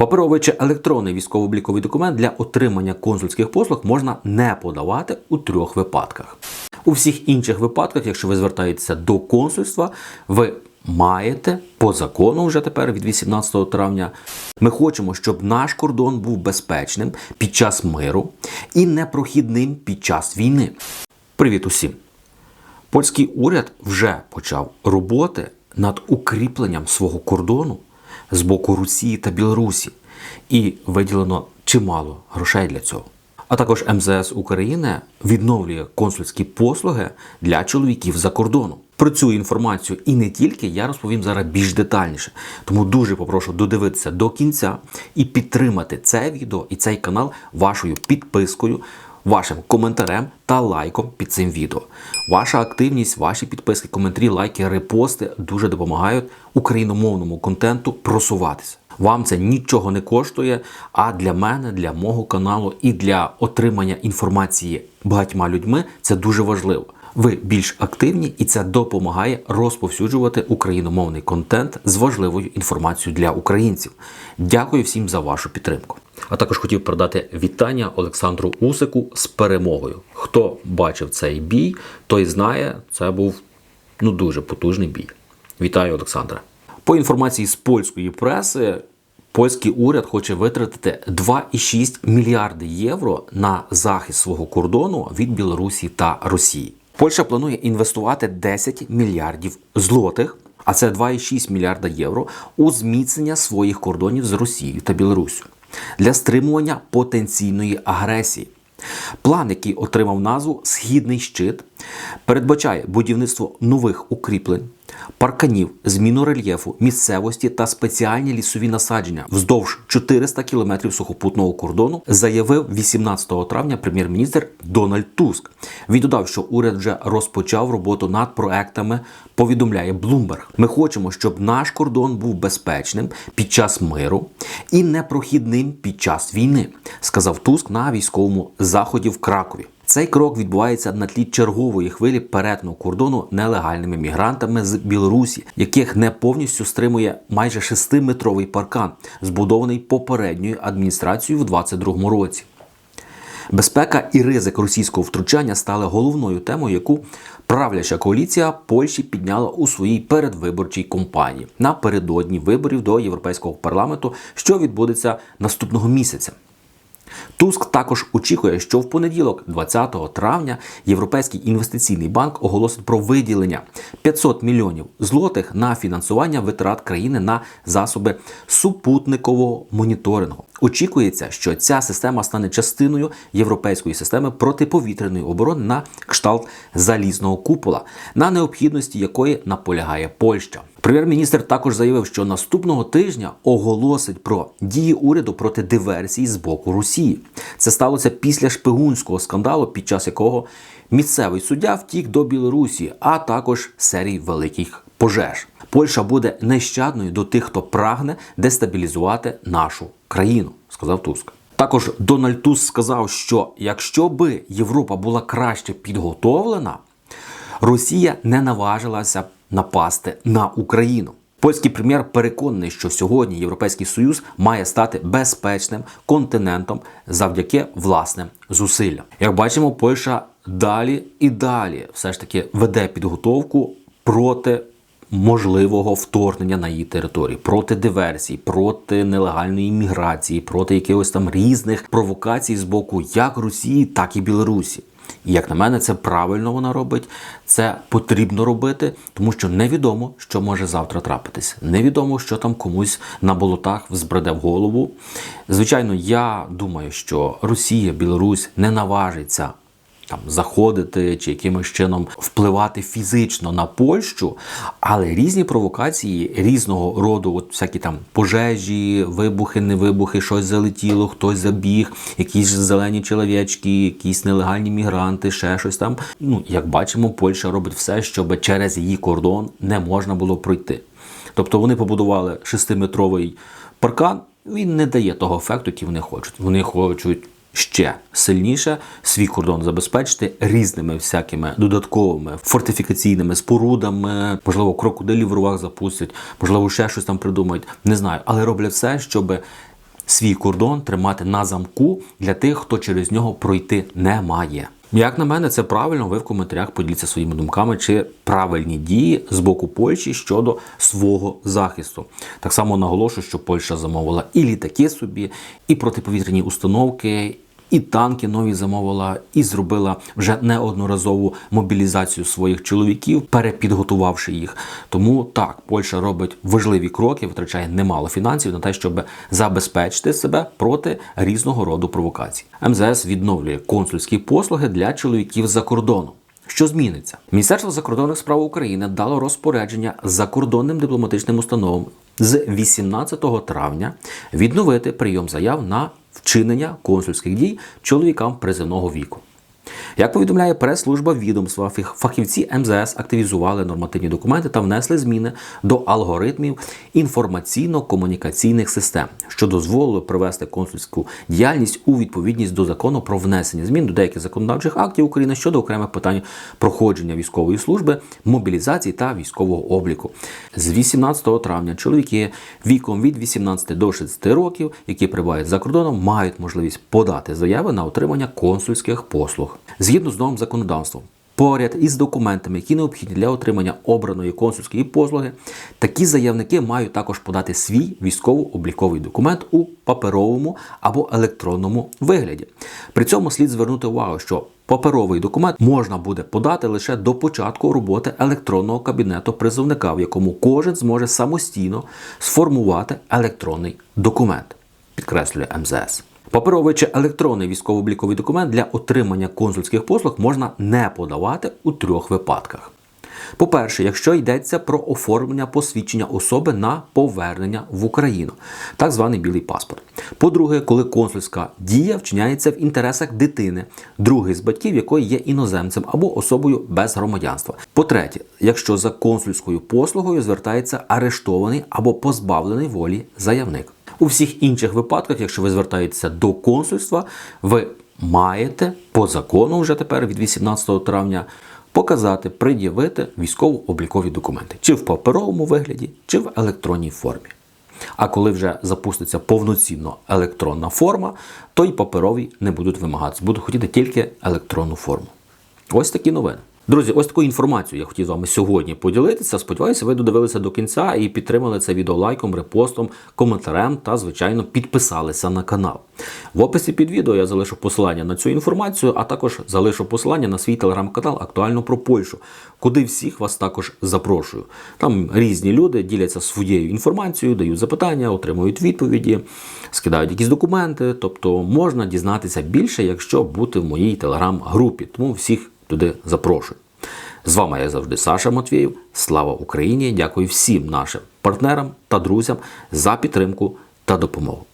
Паперовий чи електронний військово-обліковий документ для отримання консульських послуг можна не подавати у трьох випадках. У всіх інших випадках, якщо ви звертаєтеся до консульства, ви маєте по закону вже тепер від 18 травня. Ми хочемо, щоб наш кордон був безпечним під час миру і непрохідним під час війни. Привіт усім! Польський уряд вже почав роботи над укріпленням свого кордону з боку Росії та Білорусі, і виділено чимало грошей для цього. А також МЗС України відновлює консульські послуги для чоловіків за кордоном. Про цю інформацію і не тільки я розповім зараз більш детальніше. Тому дуже попрошу додивитися до кінця і підтримати це відео і цей канал вашою підпискою, вашим коментарем та лайком під цим відео. Ваша активність, ваші підписки, коментарі, лайки, репости дуже допомагають україномовному контенту просуватися. Вам це нічого не коштує. А для мене, для мого каналу і для отримання інформації багатьма людьми це дуже важливо. Ви більш активні, і це допомагає розповсюджувати україномовний контент з важливою інформацією для українців. Дякую всім за вашу підтримку. А також хотів передати вітання Олександру Усику з перемогою. Хто бачив цей бій, той знає, це був ну дуже потужний бій. Вітаю, Олександра. По інформації з польської преси, польський уряд хоче витратити 2,6 мільярди євро на захист свого кордону від Білорусі та Росії. Польща планує інвестувати 10 мільярдів злотих, а це 2,6 мільярда євро у зміцнення своїх кордонів з Росією та Білоруссю для стримування потенційної агресії. План, який отримав назву Східний щит, передбачає будівництво нових укріплень, парканів, зміну рельєфу, місцевості та спеціальні лісові насадження вздовж 400 кілометрів сухопутного кордону, заявив 18 травня прем'єр-міністр Дональд Туск. Він додав, що уряд вже розпочав роботу над проектами. Повідомляє Bloomberg. Ми хочемо, щоб наш кордон був безпечним під час миру і непрохідним під час війни, сказав Туск на військовому заході в Кракові. Цей крок відбувається на тлі чергової хвилі перетину кордону нелегальними мігрантами з Білорусі, яких не повністю стримує майже шестиметровий паркан, збудований попередньою адміністрацією в 2022 році. Безпека і ризик російського втручання стали головною темою, яку правляча коаліція Польщі підняла у своїй передвиборчій кампанії напередодні виборів до Європейського парламенту, що відбудеться наступного місяця. Туск також очікує, що в понеділок, 20 травня, Європейський інвестиційний банк оголосить про виділення 500 мільйонів злотих на фінансування витрат країни на засоби супутникового моніторингу. Очікується, що ця система стане частиною європейської системи протиповітряної оборони на кшталт залізного купола, на необхідності якої наполягає Польща. Прем'єр-міністр також заявив, що наступного тижня оголосить про дії уряду проти диверсії з боку Росії. Це сталося після шпигунського скандалу, під час якого місцевий суддя втік до Білорусі, а також серії великих пожеж. Польща буде нещадною до тих, хто прагне дестабілізувати нашу країну, сказав Туск. Також Дональд Туск сказав, що якщо би Європа була краще підготовлена, Росія не наважилася напасти на Україну. Польський прем'єр переконаний, що сьогодні Європейський Союз має стати безпечним континентом завдяки власним зусиллям. Як бачимо, Польща далі і далі все ж таки веде підготовку проти можливого вторгнення на її території, проти диверсій, проти нелегальної міграції, проти якихось там різних провокацій з боку як Росії, так і Білорусі. І як на мене, це правильно вона робить, це потрібно робити, тому що невідомо, що може завтра трапитися. Невідомо, що там комусь на болотах взбреде в голову. Звичайно, я думаю, що Росія, Білорусь не наважиться там заходити чи якимось чином впливати фізично на Польщу, але різні провокації різного роду, от всякі там пожежі, вибухи, не вибухи, щось залетіло, хтось забіг, якісь зелені чоловічки, якісь нелегальні мігранти, ще щось там. Ну як бачимо, Польща робить все, щоб через її кордон не можна було пройти. Тобто вони побудували шестиметровий паркан. Він не дає того ефекту, який вони хочуть. Вони хочуть ще сильніше свій кордон забезпечити різними всякими додатковими фортифікаційними спорудами, можливо, крокодилів в рувах запустять, можливо, ще щось там придумають. Не знаю, але роблять все, щоб свій кордон тримати на замку для тих, хто через нього пройти не має. Як на мене, це правильно. Ви в коментарях поділіться своїми думками, чи правильні дії з боку Польщі щодо свого захисту. Так само наголошую, що Польща замовила і літаки собі, і протиповітряні установки. І танки нові замовила, і зробила вже неодноразову мобілізацію своїх чоловіків, перепідготувавши їх. Тому так, Польща робить важливі кроки, витрачає немало фінансів на те, щоб забезпечити себе проти різного роду провокацій. МЗС відновлює консульські послуги для чоловіків за кордоном. Що зміниться? Міністерство закордонних справ України дало розпорядження закордонним дипломатичним установам з 18 травня відновити прийом заяв на вчинення консульських дій чоловікам призивного віку. Як повідомляє прес-служба відомства, фахівці МЗС активізували нормативні документи та внесли зміни до алгоритмів інформаційно-комунікаційних систем, що дозволило привести консульську діяльність у відповідність до закону про внесення змін до деяких законодавчих актів України щодо окремих питань проходження військової служби, мобілізації та військового обліку. З 18 травня чоловіки віком від 18 до 60 років, які прибувають за кордоном, мають можливість подати заяви на отримання консульських послуг згідно з новим законодавством. Поряд із документами, які необхідні для отримання обраної консульської послуги, такі заявники мають також подати свій військово-обліковий документ у паперовому або електронному вигляді. При цьому слід звернути увагу, що паперовий документ можна буде подати лише до початку роботи електронного кабінету призовника, в якому кожен зможе самостійно сформувати електронний документ, підкреслює МЗС. Паперовий чи електронний військово-обліковий документ для отримання консульських послуг можна не подавати у трьох випадках. По-перше, якщо йдеться про оформлення посвідчення особи на повернення в Україну, так званий білий паспорт. По-друге, коли консульська дія вчиняється в інтересах дитини, другий з батьків якої є іноземцем або особою без громадянства. По-третє, якщо за консульською послугою звертається арештований або позбавлений волі заявник. У всіх інших випадках, якщо ви звертаєтеся до консульства, ви маєте по закону вже тепер від 18 травня показати, пред'явити військово-облікові документи, чи в паперовому вигляді, чи в електронній формі. А коли вже запуститься повноцінно електронна форма, то й паперові не будуть вимагатися, будуть хотіти тільки електронну форму. Ось такі новини. Друзі, ось таку інформацію я хотів з вами сьогодні поділитися. Сподіваюся, ви додивилися до кінця і підтримали це відео лайком, репостом, коментарем та, звичайно, підписалися на канал. В описі під відео я залишу посилання на цю інформацію, а також залишу посилання на свій телеграм-канал Актуально про Польщу, куди всіх вас також запрошую. Там різні люди діляться своєю інформацією, дають запитання, отримують відповіді, скидають якісь документи. Тобто можна дізнатися більше, якщо бути в моїй телеграм-групі. Тому всіх туди запрошую. З вами, я завжди, Саша Матвєєв. Слава Україні! Дякую всім нашим партнерам та друзям за підтримку та допомогу.